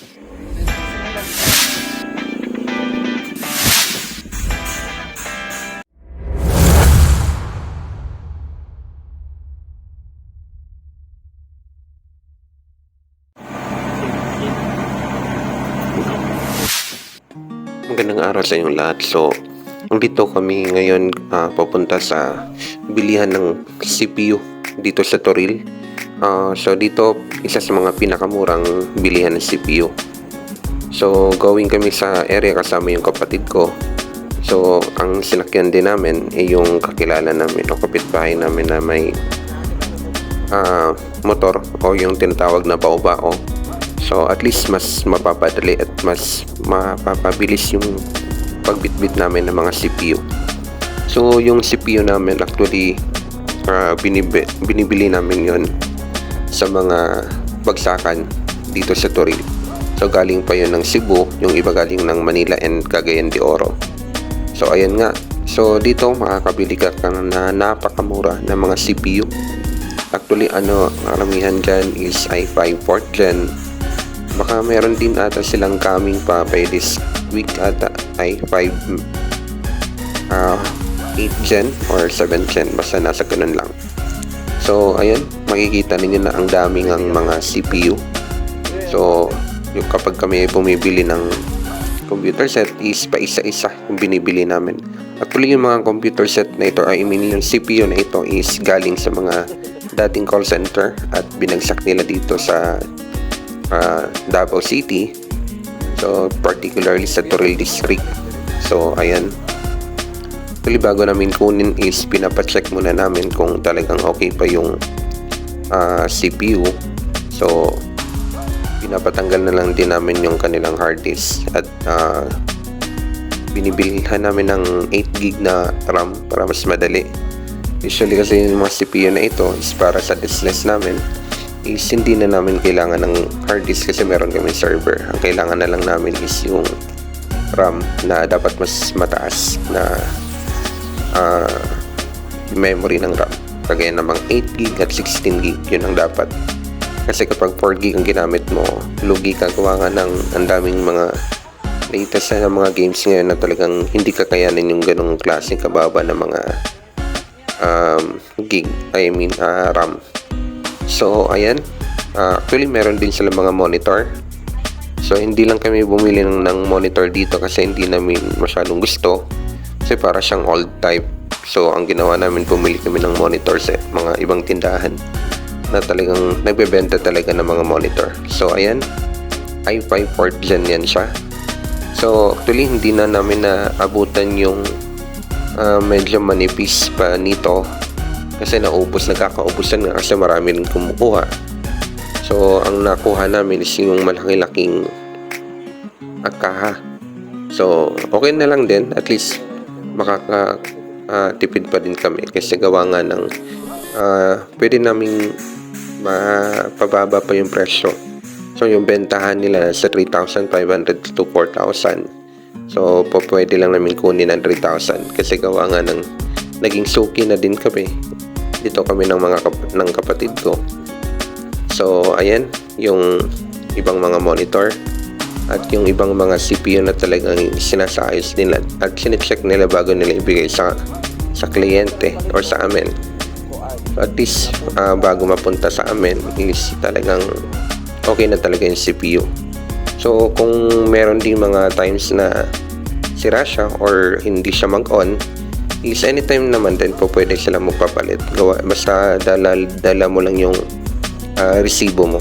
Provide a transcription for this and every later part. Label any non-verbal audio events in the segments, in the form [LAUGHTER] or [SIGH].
Magandang araw sa inyong lahat. So, dito kami ngayon ah, papunta sa bilihan ng CPU dito sa Toril. Ah, so, dito isa sa mga pinakamurang bilihan ng CPU. So, going kami sa area kasama yung kapatid ko. So, ang sinakyan din namin ay yung kakilala namin o kapitbahay namin na may ah, motor o yung tinatawag na bao-bao. So at least mas mapapadali at mas mapapabilis yung pagbitbit namin ng mga CPU. So yung CPU namin actually ah, binibi, binibili namin yon sa mga bagsakan dito sa Toril. So galing pa yon ng Cebu, yung iba galing ng Manila and Cagayan de Oro. So ayan nga. So dito makakabili ka ka na napakamura ng mga CPU. Actually ano, karamihan dyan is i5 4th gen. Baka meron din ata silang coming pa by this week ata i5 uh, 8 gen or 7 gen. Basta nasa ganun lang. So ayan, makikita ninyo na ang daming ang mga CPU. So yung kapag kami bumibili ng computer set is pa isa-isa yung binibili namin. Actually, yung mga computer set na ito, I mean yung CPU na ito is galing sa mga dating call center at binagsak nila dito sa uh, Davao City. So, particularly sa Toril District. So, ayan. Actually, bago namin kunin is pinapacheck muna namin kung talagang okay pa yung uh, CPU. So, pinapatanggal na lang din namin yung kanilang hard disk at uh, binibilhan namin ng 8 gig na RAM para mas madali. Usually kasi yung mga CPU na ito is para sa diskless namin is hindi na namin kailangan ng hard disk kasi meron kami server. Ang kailangan na lang namin is yung RAM na dapat mas mataas na uh, memory ng RAM. Kagaya namang 8 gig at 16 gig yun ang dapat. Kasi kapag 4 gig ang ginamit mo, lugi ka gawa nga ng ang daming mga latest na mga games ngayon na talagang hindi kakayanin yung ganong klaseng kababa ng mga um, gig, I mean uh, RAM. So, ayan. Uh, actually, meron din sila mga monitor. So, hindi lang kami bumili ng, ng monitor dito kasi hindi namin masyadong gusto. Kasi para siyang old type. So, ang ginawa namin, bumili kami ng monitor sa mga ibang tindahan na talagang nagbebenta talaga ng mga monitor. So, ayan. i5 4th gen yan siya. So, actually, hindi na namin naabutan yung uh, medyo manipis pa nito kasi naubos, nagkakaubusan nga kasi marami rin kumukuha. So, ang nakuha namin is yung malaki-laking akaha. So, okay na lang din. At least, makaka uh, pa din kami kasi gawa nga ng uh, pwede naming mapababa pa yung presyo. So, yung bentahan nila sa 3,500 to 4,000. So, po pwede lang namin kunin ng 3,000 kasi gawa nga ng naging suki na din kami. Dito kami ng mga kap ng kapatid ko. So, ayan, yung ibang mga monitor at yung ibang mga CPU na talagang sinasayos nila at sinecheck nila bago nila ibigay sa sa kliyente or sa amin. So, at least uh, bago mapunta sa amin is talagang okay na talaga yung CPU. So, kung meron din mga times na sira siya or hindi siya mag-on, is anytime naman din po pwede sila magpapalit. Gawa, basta dala, dala mo lang yung uh, resibo mo.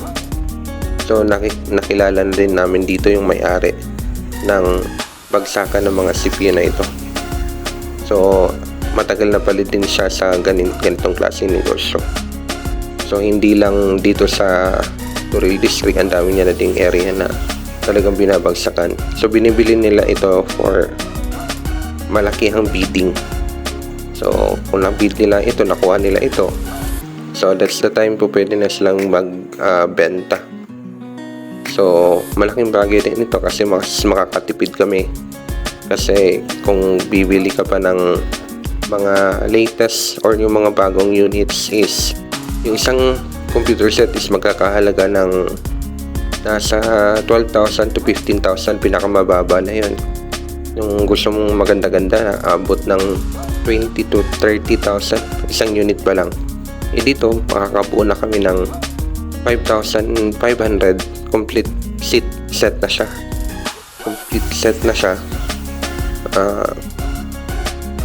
So, nakilala na din namin dito yung may-ari ng bagsakan ng mga CPU na ito. So, matagal na palit din siya sa ganin, ganitong klaseng negosyo. So, hindi lang dito sa Toril District, ang dami niya na ding area na talagang binabagsakan. So, binibili nila ito for malaki ang bidding. So, kung nabid nila ito, nakuha nila ito. So, that's the time po pwede na silang magbenta. Uh, so, malaking bagay din ito kasi mas makakatipid kami. Kasi kung bibili ka pa ng mga latest or yung mga bagong units is yung isang computer set is magkakahalaga ng nasa 12,000 to 15,000 pinakamababa na yun. Yung gusto mong maganda-ganda, abot ng 20 to 30,000 isang unit pa lang. Eh dito, makakabuo na kami ng 5,500 complete seat set na siya. Complete set na siya. Ah,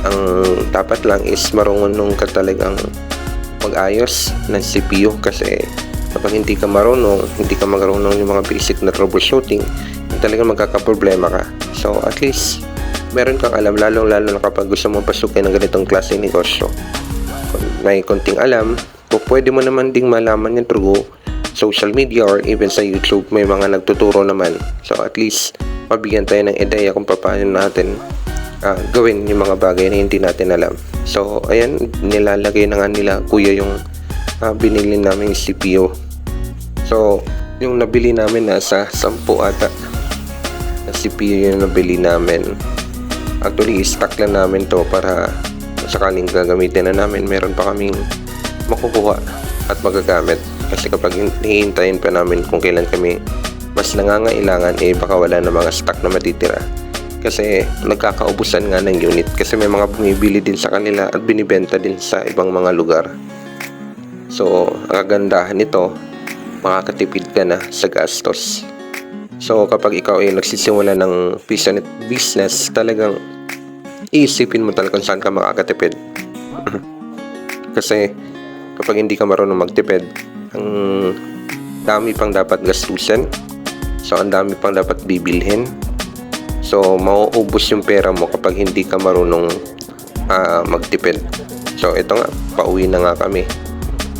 ang dapat lang is marunong ka talagang mag-ayos ng CPU kasi kapag hindi ka marunong, hindi ka marunong yung mga basic na troubleshooting, talagang magkakaproblema ka. So, at least, meron kang alam, lalong-lalo na kapag gusto mo pasukin ng ganitong klase negosyo. May konting alam, kung pwede mo naman ding malaman yan through social media or even sa YouTube, may mga nagtuturo naman. So, at least, mabigyan tayo ng ideya kung paano natin ah, gawin yung mga bagay na hindi natin alam. So, ayan, nilalagay na nga nila kuya yung ah, binili namin CPU. So, yung nabili namin nasa 10 ata na CPU yung nabili namin. Actually, stock lang namin to para sakaling gagamitin na namin, meron pa kaming makukuha at magagamit. Kasi kapag hihintayin pa namin kung kailan kami mas nangangailangan, eh baka wala na mga stock na matitira. Kasi nagkakaubusan nga ng unit kasi may mga bumibili din sa kanila at binibenta din sa ibang mga lugar. So, ang kagandahan nito, makakatipid ka na sa gastos. So, kapag ikaw ay nagsisimula ng business, talagang iisipin mo talaga kung saan ka makakatipid. [CLEARS THROAT] Kasi, kapag hindi ka marunong magtipid, ang dami pang dapat gastusin. So, ang dami pang dapat bibilhin. So, mauubos yung pera mo kapag hindi ka marunong ah, magtipid. So, ito nga, pauwi na nga kami.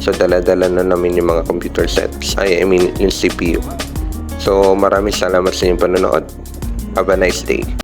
So, dala-dala na namin yung mga computer sets. Ay, I mean, yung CPU. So, maraming salamat sa inyong panonood. Have a nice day.